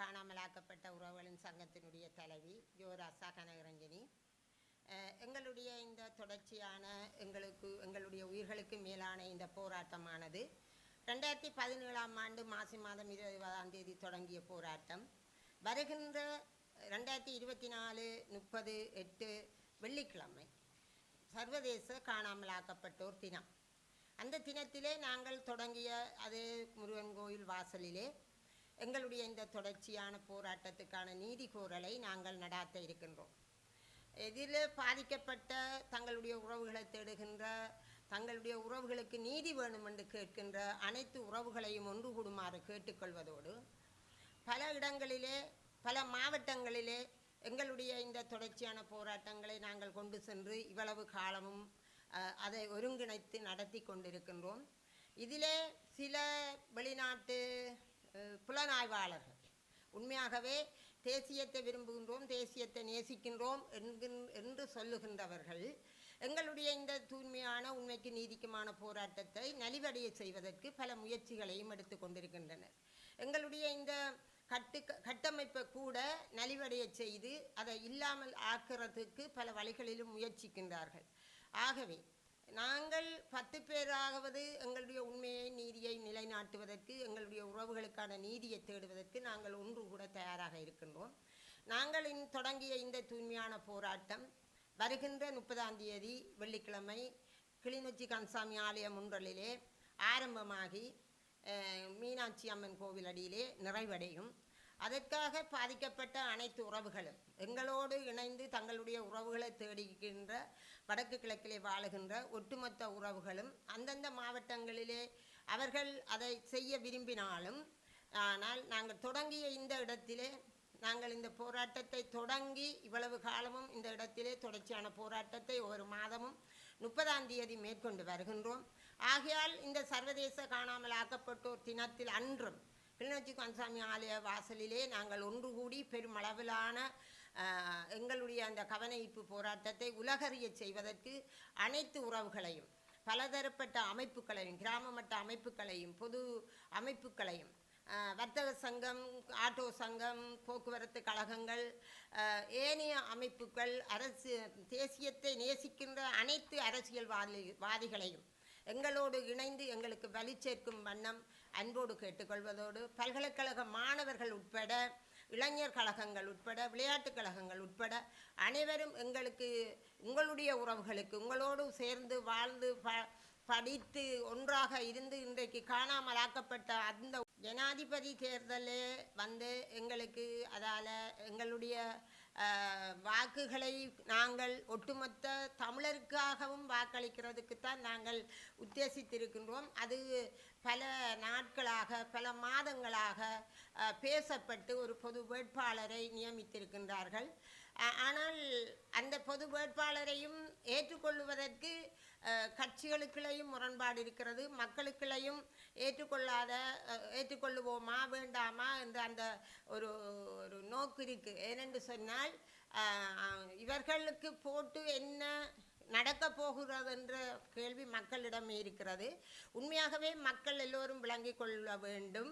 காணாமலாக்கப்பட்ட உறவுகளின் சங்கத்தினுடைய தலைவி யுவராசா கனகரஞ்சினி. எங்களுடைய இந்த தொடர்ச்சியான எங்களுக்கு எங்களுடைய உயிர்களுக்கு மேலான இந்த போராட்டமானது ரெண்டாயிரத்தி பதினேழாம் ஆண்டு மாசி மாதம் இருபதாம் தேதி தொடங்கிய போராட்டம். வருகின்ற ரெண்டாயிரத்தி இருபத்தி நாலு முப்பது எட்டு வெள்ளிக்கிழமை சர்வதேச காணாமலாக்கப்பட்டோர் தினம். அந்த தினத்திலே நாங்கள் தொடங்கிய அதே முருகன் கோயில் வாசலிலே எங்களுடைய இந்த தொடர்ச்சியான போராட்டத்துக்கான நீதி கோரலை நாங்கள் நடாத்த இருக்கின்றோம். இதில் பாதிக்கப்பட்ட தங்களுடைய உறவுகளை தேடுகின்ற தங்களுடைய உறவுகளுக்கு நீதி வேணும் என்று கேட்கின்ற அனைத்து உறவுகளையும் ஒன்று கூடுமாறு கேட்டுக்கொள்வதோடு பல இடங்களிலே பல மாவட்டங்களிலே எங்களுடைய இந்த தொடர்ச்சியான போராட்டங்களை நாங்கள் கொண்டு சென்று இவ்வளவு காலமும் அதை ஒருங்கிணைத்து நடத்தி கொண்டிருக்கின்றோம். இதிலே சில வெளிநாட்டு புலனாய்வாளர்கள். உண்மையாகவே தேசியத்தை விரும்புகின்றோம் தேசியத்தை நேசிக்கின்றோம் என்று சொல்லுகின்றவர்கள் எங்களுடைய இந்த தூய்மையான உண்மைக்கு நீதிக்குமான போராட்டத்தை நலிவடைய செய்வதற்கு பல முயற்சிகளையும் எடுத்து கொண்டிருக்கின்றனர். எங்களுடைய இந்த கட்டு கட்டமைப்பை கூட நலிவடைய செய்து அதை இல்லாமல் ஆக்கிறதுக்கு பல வழிகளிலும் முயற்சிக்கின்றார்கள். ஆகவே நாங்கள் பத்து பேராகவது எங்களுடைய உண்மையை நீதியை நிலைநாட்டுவதற்கு எங்களுடைய உறவுகளுக்கான நீதியை தேடுவதற்கு நாங்கள் ஒன்று கூட தயாராக இருக்கின்றோம். நாங்கள் இன் தொடங்கிய இந்த தூய்மையான போராட்டம் வருகின்ற முப்பதாம் தேதி வெள்ளிக்கிழமை கிளிநொச்சி கன்சாமி ஆலய முன்றலிலே ஆரம்பமாகி மீனாட்சி அம்மன் கோவில் அடியிலே நிறைவடையும். அதற்காக பாதிக்கப்பட்ட அனைத்து உறவுகளும் எங்களோடு இணைந்து தங்களுடைய உறவுகளை தேடுகின்ற வடக்கு கிழக்கிலே வாழுகின்ற ஒட்டுமொத்த உறவுகளும் அந்தந்த மாவட்டங்களிலே அவர்கள் அதை செய்ய விரும்பினாலும் ஆனால் நாங்கள் தொடங்கிய இந்த இடத்திலே நாங்கள் இந்த போராட்டத்தை தொடங்கி இவ்வளவு காலமும் இந்த இடத்திலே தொடர்ச்சியான போராட்டத்தை ஒரு மாதமும் முப்பதாம் தேதி மேற்கொண்டு வருகின்றோம். ஆகையால் இந்த சர்வதேச காணாமல் ஆக்கப்பட்டோர் தினத்தில் அன்றும் கிளிநொச்சி கன்சாமி ஆலய வாசலிலே நாங்கள் ஒன்று கூடி பெருமளவிலான எங்களுடைய அந்த கவனஈர்ப்பு போராட்டத்தை உலகறிய செய்வதற்கு அனைத்து உறவுகளையும் பலதரப்பட்ட அமைப்புகளையும் கிராம மட்ட அமைப்புகளையும் பொது அமைப்புகளையும் வர்த்தக சங்கம் ஆட்டோ சங்கம் போக்குவரத்து கழகங்கள் ஏனைய அமைப்புகள் அரசு தேசியத்தை நேசிக்கின்ற அனைத்து அரசியல்வாதி வாதிகளையும் எங்களோடு இணைந்து எங்களுக்கு வலி சேர்க்கும் வண்ணம் அன்போடு கேட்டுக்கொள்வதோடு பல்கலைக்கழக மாணவர்கள் உட்பட இளைஞர் கழகங்கள் உட்பட விளையாட்டுக் கழகங்கள் உட்பட அனைவரும் எங்களுக்கு உங்களுடைய உறவுகளுக்கு உங்களோடு சேர்ந்து வாழ்ந்து ப படித்து ஒன்றாக இருந்து இன்றைக்கு காணாமலாக்கப்பட்ட அந்த ஜனாதிபதி தேர்தலே வந்து எங்களுக்கு அதால் எங்களுடைய வாக்குகளை நாங்கள் ஒட்டுமொத்த தமிழருக்காகவும் வாக்களிக்கிறதுக்குத்தான் நாங்கள் உத்தேசித்திருக்கின்றோம். அது பல நாட்களாக பல மாதங்களாக பேசப்பட்டு ஒரு பொது வேட்பாளரை நியமித்திருக்கின்றார்கள். ஆனால் அந்த பொது வேட்பாளரையும் ஏற்றுக்கொள்வதற்கு கட்சிகளுக்குள்ளேயும் முரண்பாடு இருக்கிறது. மக்களுக்குள்ளேயும் ஏற்றுக்கொள்ளாத ஏற்றுக்கொள்ளுவோமா வேண்டாமா என்று அந்த ஒரு ஒரு நோக்கு இருக்குது ஏனென்று சொன்னால் இவர்களுக்கு போட்டு என்ன நடக்க போகிறது என்ற கேள்வி மக்களிடமே இருக்கிறது. உண்மையாகவே மக்கள் எல்லோரும் விளங்கிக் கொள்ள வேண்டும்.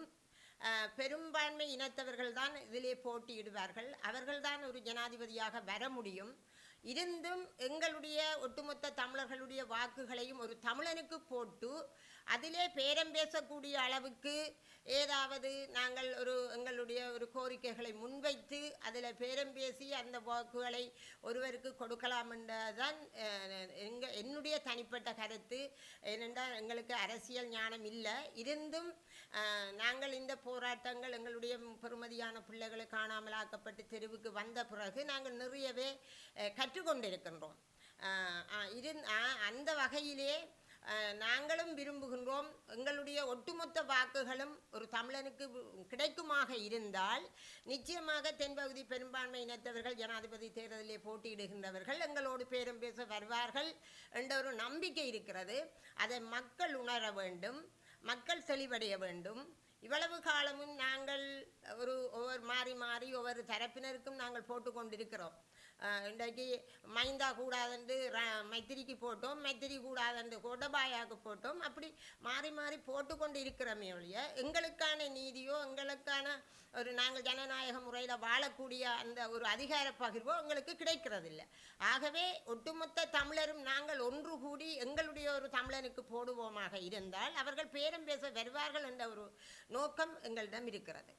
பெரும்பான்மை இனத்தவர்கள் தான் இதிலே போட்டியிடுவார்கள். அவர்கள்தான் ஒரு ஜனாதிபதியாக வர முடியும். இருந்தும் எங்களுடைய ஒட்டுமொத்த தமிழர்களுடைய வாக்குகளையும் ஒரு தமிழனுக்கு போட்டு அதிலே பேரம் பேசக்கூடிய அளவுக்கு ஏதாவது நாங்கள் ஒரு ஒரு கோரிக்கைகளை முன்வைத்து அதில் பேரம் பேசி அந்த வாக்குகளை ஒருவருக்கு கொடுக்கலாம் என்றதான் எங்கள் என்னுடைய தனிப்பட்ட கருத்து. ஏனென்றால் எங்களுக்கு அரசியல் ஞானம் இல்லை. இருந்தும் நாங்கள் இந்த போராட்டங்கள் எங்களுடைய பெருமதியான பிள்ளைகளை காணாமலாக்கப்பட்டு தெருவுக்கு வந்த பிறகு நாங்கள் நிறையவே கற்றுக்கொண்டிருக்கின்றோம். இரு இருந் அந்த வகையிலே நாங்களும் விரும்புகின்றோம். எங்களுடைய ஒட்டுமொத்த வாக்குகளும் ஒரு தமிழனுக்கு கிடைக்குமாக இருந்தால் நிச்சயமாக தென்பகுதி பெரும்பான்மை இனத்தவர்கள் ஜனாதிபதி தேர்தலிலே போட்டியிடுகின்றவர்கள் எங்களோடு பேரும் பேச வருவார்கள் என்ற ஒரு நம்பிக்கை இருக்கிறது. அதை மக்கள் உணர வேண்டும் மக்கள் தெளிவடைய வேண்டும். இவ்வளவு காலமும் நாங்கள் ஒரு ஒவ்வொரு மாறி மாறி ஒவ்வொரு தரப்பினருக்கும் நாங்கள் போட்டு கொண்டிருக்கிறோம் இன்றைக்கு மைந்தா கூடாதுண்டு ர- மைத்திரிக்கு போட்டோம் மைத்திரி கூடாதுண்டு கோடபாயாவுக்கு போட்டோம். அப்படி மாறி மாறி போட்டுக்கொண்டு இருக்கிறோமே ஒழிய எங்களுக்கான நீதியோ எங்களுக்கான ஒரு நாங்கள் ஜனநாயக முறையில் வாழக்கூடிய அந்த ஒரு அதிகார பகிர்வோ எங்களுக்கு கிடைக்கிறதில்ல. ஆகவே ஒட்டுமொத்த தமிழரும் நாங்கள் ஒன்று கூடி எங்களுடைய ஒரு தமிழனுக்கு போடுவோமாக இருந்தால் அவர்கள் பேரம் பேச வருவார்கள் என்ற ஒரு நோக்கம் எங்களிடம் இருக்கிறது.